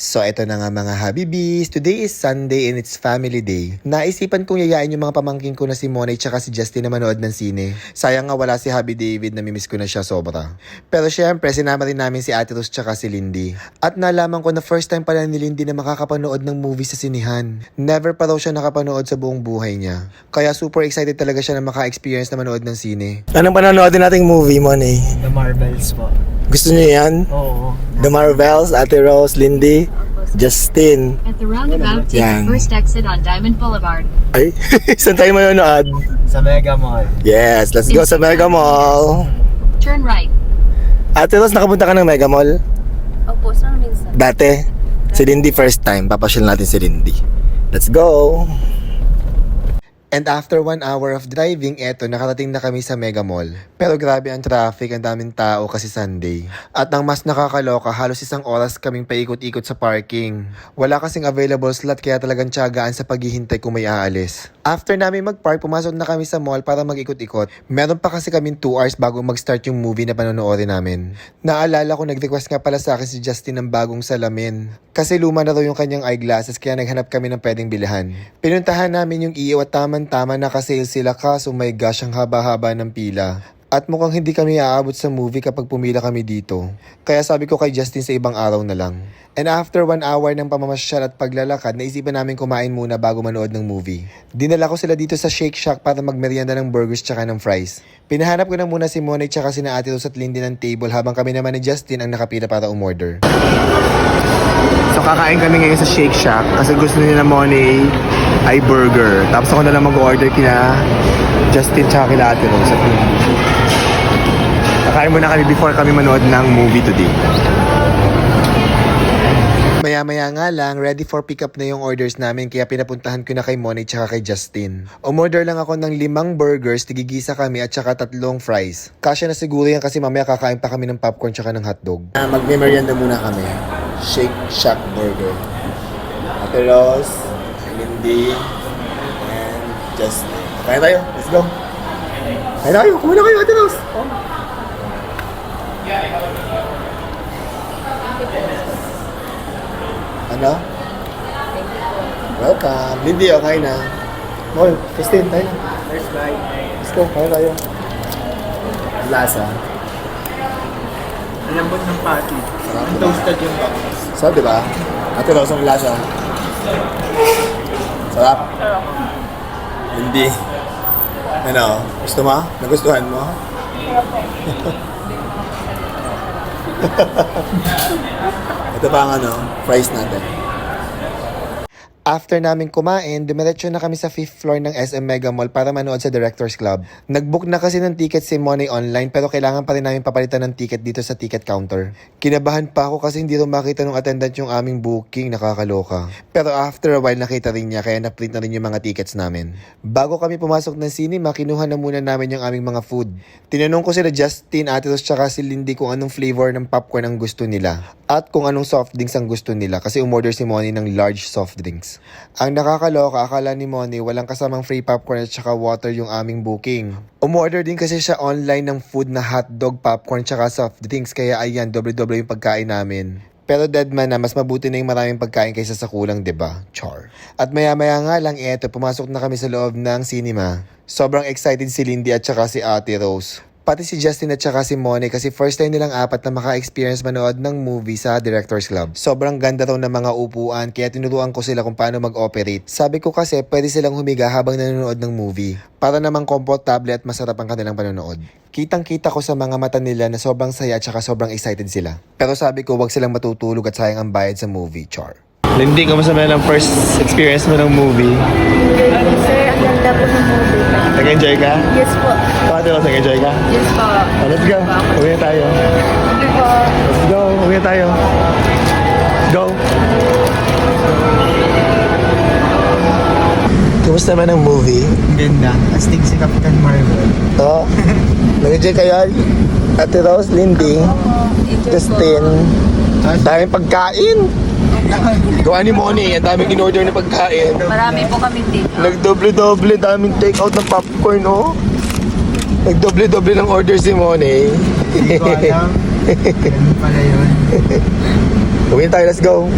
So eto na nga mga Habibis, today is Sunday and it's family day. Naisipan kong yayain yung mga pamangking ko na si Monay tsaka si Justin na manood ng sine. Sayang nga wala si Habi David, namimiss ko na siya sobra. Pero syempre, sinama rin namin si Ate Rose tsaka si Lindy. At nalaman ko na first time pala ni Lindy na makakapanood ng movie sa sinihan. Never pa raw siya nakapanood sa buong buhay niya. Kaya super excited talaga siya na maka-experience na manood ng sine. Anong panonood nating movie, Money? The Marvels po. Gusto niyo yan? Oo. The Marvels, Ate Rose, Lindy, Justin. At the roundabout, take Yan. the first exit on Diamond Boulevard. Ay, saan tayo manonood? Sa Mega Mall. Yes, let's go sa Mega Mall. Turn right. Ate Rose, nakapunta ka ng Mega Mall? Opo, sir, minsan. Dati? Si Lindy first time. Papasyal natin si Lindy. Let's go! And after one hour of driving, eto, nakarating na kami sa Mega Mall. Pero grabe ang traffic, ang daming tao kasi Sunday. At ang mas nakakaloka, halos isang oras kaming paikot-ikot sa parking. Wala kasing available slot kaya talagang tiyagaan sa paghihintay kung may aalis. After namin mag-park, pumasok na kami sa mall para mag-ikot-ikot. Meron pa kasi kaming 2 hours bago mag-start yung movie na panonoorin namin. Naalala ko, nag-request nga pala sa akin si Justin ng bagong salamin. Kasi luma na raw yung kanyang eyeglasses kaya naghanap kami ng pwedeng bilhan. Pinuntahan namin yung iyo at taman-tama nakasale sila kaso my gosh ang haba-haba ng pila. At mukhang hindi kami aabot sa movie kapag pumila kami dito. Kaya sabi ko kay Justin sa ibang araw na lang. And after one hour ng pamamasyal at paglalakad, naisipan namin kumain muna bago manood ng movie. Dinala ko sila dito sa Shake Shack para magmerienda ng burgers tsaka ng fries. Pinahanap ko na muna si Monay tsaka si Ate Rose at Lindy ng table habang kami naman ni Justin ang nakapila para umorder. So kakain kami ngayon sa Shake Shack kasi gusto nila Money ay burger. Tapos ako na lang mag-order kina Justin tsaka kila Ate Rose. Kakain muna kami before kami manood ng movie today. Maya-maya nga lang, ready for pickup na yung orders namin kaya pinapuntahan ko na kay Monay tsaka kay Justin. Umorder lang ako ng limang burgers, tigigisa kami at tsaka tatlong fries. Kasya na siguro yan kasi mamaya kakain pa kami ng popcorn tsaka ng hotdog. Uh, Magme-merienda muna kami. Shake Shack Burger. Ate Rose, Lindy, and Justin. Kaya tayo, let's go. Kaya tayo, kumuna kayo Ate Rose. Ano? Welcome. Lindy, okay na. Mol, Christine, tayo na. First bite. Let's go, kaya tayo. Lasa. Ang lambot ng patty. Sarap, Ang diba? toasted yung box. Sarap, di ba? Ate Rose, ang lasa. Sarap. Hindi. Ano? Gusto mo? Nagustuhan mo? Ito pa ang ano, fries natin. After namin kumain, dumiretso na kami sa 5th floor ng SM Mega Mall para manood sa Directors Club. Nagbook na kasi ng ticket si Money online pero kailangan pa rin namin papalitan ng ticket dito sa ticket counter. Kinabahan pa ako kasi hindi rin makita ng attendant yung aming booking, nakakaloka. Pero after a while nakita rin niya kaya na-print na rin yung mga tickets namin. Bago kami pumasok ng cinema, kinuha na muna namin yung aming mga food. Tinanong ko sila Justin, Ate Rose, tsaka si Lindy kung anong flavor ng popcorn ang gusto nila. At kung anong soft drinks ang gusto nila kasi umorder si Money ng large soft drinks. Ang nakakaloka, akala ni Money walang kasamang free popcorn at saka water yung aming booking. Umorder din kasi siya online ng food na hotdog, popcorn, tsaka soft drinks kaya ayan, doble-doble yung pagkain namin. Pero dead man na, mas mabuti na yung maraming pagkain kaysa sa kulang, ba? Char. At maya-maya nga lang, eto, pumasok na kami sa loob ng cinema. Sobrang excited si Lindy at saka si Ate Rose. Pati si Justin at saka si Money kasi first time nilang apat na maka-experience manood ng movie sa Directors Club. Sobrang ganda raw ng mga upuan kaya tinuruan ko sila kung paano mag-operate. Sabi ko kasi pwede silang humiga habang nanonood ng movie para namang komportable at masarap ang kanilang panonood. Kitang kita ko sa mga mata nila na sobrang saya at saka sobrang excited sila. Pero sabi ko wag silang matutulog at sayang ang bayad sa movie, char. Lindy, kamusta mo ng first experience mo ng movie? Ang ganda po ng movie. Nag-enjoy ka? Yes po. Ate Rose, nag-enjoy ka? Yes po. Oh, let's go. Uwi na tayo. Thank you po. Let's go. Uwi na tayo. Go. Kumusta man ang movie? Ang ganda. Astig si Captain Marvel. To. Nag-enjoy kayo? Ate Rose, Lindy, Justin. Daming pagkain. Gawa ni Moni, ang daming in-order na pagkain. Marami po kami dito. Nagdoble-doble, daming take-out ng popcorn, oh. Nagdoble-doble ng order si Moni. Hindi ko alam. Ganun pala yun. Uwi tayo, let's go.